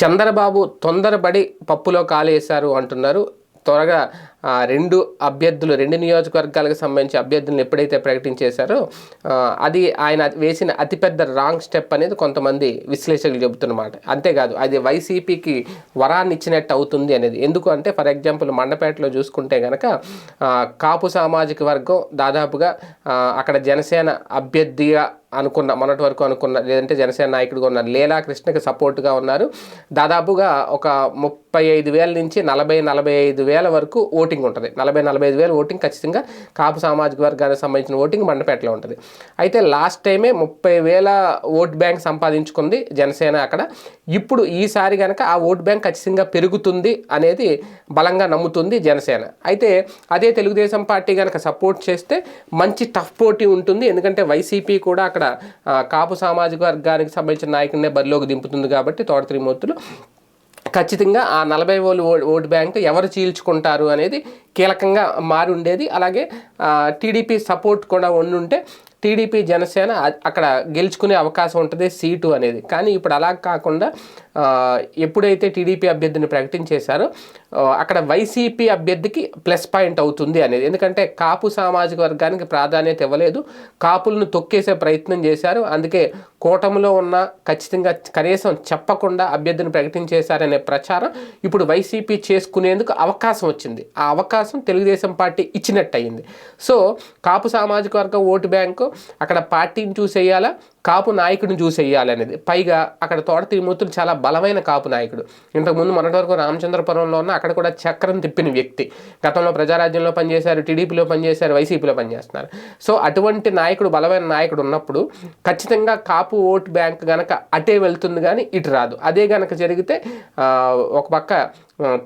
చంద్రబాబు తొందరపడి పప్పులో కాలేశారు అంటున్నారు. త్వరగా రెండు అభ్యర్థులు రెండు నియోజకవర్గాలకు సంబంధించి అభ్యర్థులను ఎప్పుడైతే ప్రకటించేశారో అది ఆయన వేసిన అతిపెద్ద రాంగ్ స్టెప్ అనేది కొంతమంది విశ్లేషకులు చెబుతున్నమాట. అంతేకాదు అది వైసీపీకి వరాన్ని ఇచ్చినట్టు అవుతుంది అనేది. ఎందుకు అంటే ఫర్ ఎగ్జాంపుల్ మండపేటలో చూసుకుంటే కనుక కాపు సామాజిక వర్గం దాదాపుగా అక్కడ జనసేన అభ్యర్థిగా అనుకున్న మొన్నటి వరకు అనుకున్న లేదంటే జనసేన నాయకుడిగా ఉన్నారు లీలా కృష్ణకి సపోర్ట్గా ఉన్నారు. దాదాపుగా ఒక ముప్పై ఐదు వేల నుంచి నలభై నలభై ఐదు వేల వరకు ఓటింగ్ ఉంటుంది. నలభై నలభై ఐదు వేల ఓటింగ్ ఖచ్చితంగా కాపు సామాజిక వర్గానికి సంబంధించిన ఓటింగ్ మండపేటలో ఉంటుంది. అయితే లాస్ట్ టైమే ముప్పై వేల ఓట్ బ్యాంక్ సంపాదించుకుంది జనసేన అక్కడ. ఇప్పుడు ఈసారి కనుక ఆ ఓట్ బ్యాంక్ ఖచ్చితంగా పెరుగుతుంది అనేది బలంగా నమ్ముతుంది జనసేన. అయితే అదే తెలుగుదేశం పార్టీ కనుక సపోర్ట్ చేస్తే మంచి టఫ్ పోటీ ఉంటుంది. ఎందుకంటే వైసీపీ కూడా అక్కడ కాపు సామాజిక వర్గానికి సంబంధించిన నాయకుడినే బరిలోకి దింపుతుంది కాబట్టి తోట త్రిమూర్తులు ఖచ్చితంగా ఆ నలభై ఓలు ఓ- ఓటు బ్యాంక్ ఎవరు చీల్చుకుంటారు అనేది కీలకంగా మారి ఉండేది. అలాగే టీడీపీ సపోర్ట్ కూడా ఉండుంటే టీడీపీ జనసేన అక్కడ గెలుచుకునే అవకాశం ఉంటుంది సీటు అనేది. కానీ ఇప్పుడు అలా కాకుండా ఎప్పుడైతే టీడీపీ అభ్యర్థిని ప్రకటించేశారో అక్కడ వైసీపీ అభ్యర్థికి ప్లస్ పాయింట్ అవుతుంది అనేది. ఎందుకంటే కాపు సామాజిక వర్గానికి ప్రాధాన్యత ఇవ్వలేదు. కాపులను తొక్కేసే ప్రయత్నం చేశారు. అందుకే కూటమిలో ఉన్న ఖచ్చితంగా కనీసం చెప్పకుండా అభ్యర్థిని ప్రకటించేశారనే ప్రచారం ఇప్పుడు వైసీపీ చేసుకునేందుకు అవకాశం వచ్చింది. ఆ అవకాశం తెలుగుదేశం పార్టీ ఇచ్చినట్టు అయింది సో కాపు సామాజిక వర్గం ఓటు బ్యాంకు అక్కడ పార్టీని చూసేయాలా? కాపు నాయకుడిని చూసి వేయాలనేది పైగా అక్కడ తోట తిరుమూర్తులు చాలా బలమైన కాపు నాయకుడు. ఇంతకుముందు మొన్నటి వరకు రామచంద్రపురంలో ఉన్న అక్కడ కూడా చక్రం తిప్పిన వ్యక్తి. గతంలో ప్రజారాజ్యంలో పనిచేశారు టీడీపీలో పనిచేశారు వైసీపీలో పనిచేస్తున్నారు. సో అటువంటి నాయకుడు బలమైన నాయకుడు ఉన్నప్పుడు ఖచ్చితంగా కాపు ఓటు బ్యాంక్ గనక అటే వెళ్తుంది కానీ ఇటు రాదు. అదే గనక జరిగితే ఒక పక్క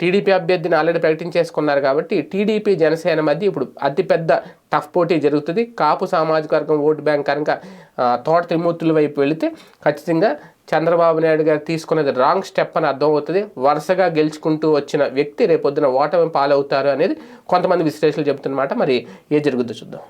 టీడీపీ అభ్యర్థిని ఆల్రెడీ ప్రకటించేసుకున్నారు కాబట్టి టీడీపీ జనసేన మధ్య ఇప్పుడు అతిపెద్ద టఫ్ పోటీ జరుగుతుంది. కాపు సామాజిక వర్గం ఓటు బ్యాంక్ కనుక తోట త్రిమూర్తుల వైపు వెళితే ఖచ్చితంగా చంద్రబాబు నాయుడు గారు తీసుకున్నది రాంగ్ స్టెప్ అని అర్థం అవుతుంది. వరుసగా గెలుచుకుంటూ వచ్చిన వ్యక్తి రేపొద్దున ఓటమి పాలవుతారు అనేది కొంతమంది విశ్లేషకులు చెబుతున్నమాట. మరి ఏ జరుగుద్దో చూద్దాం.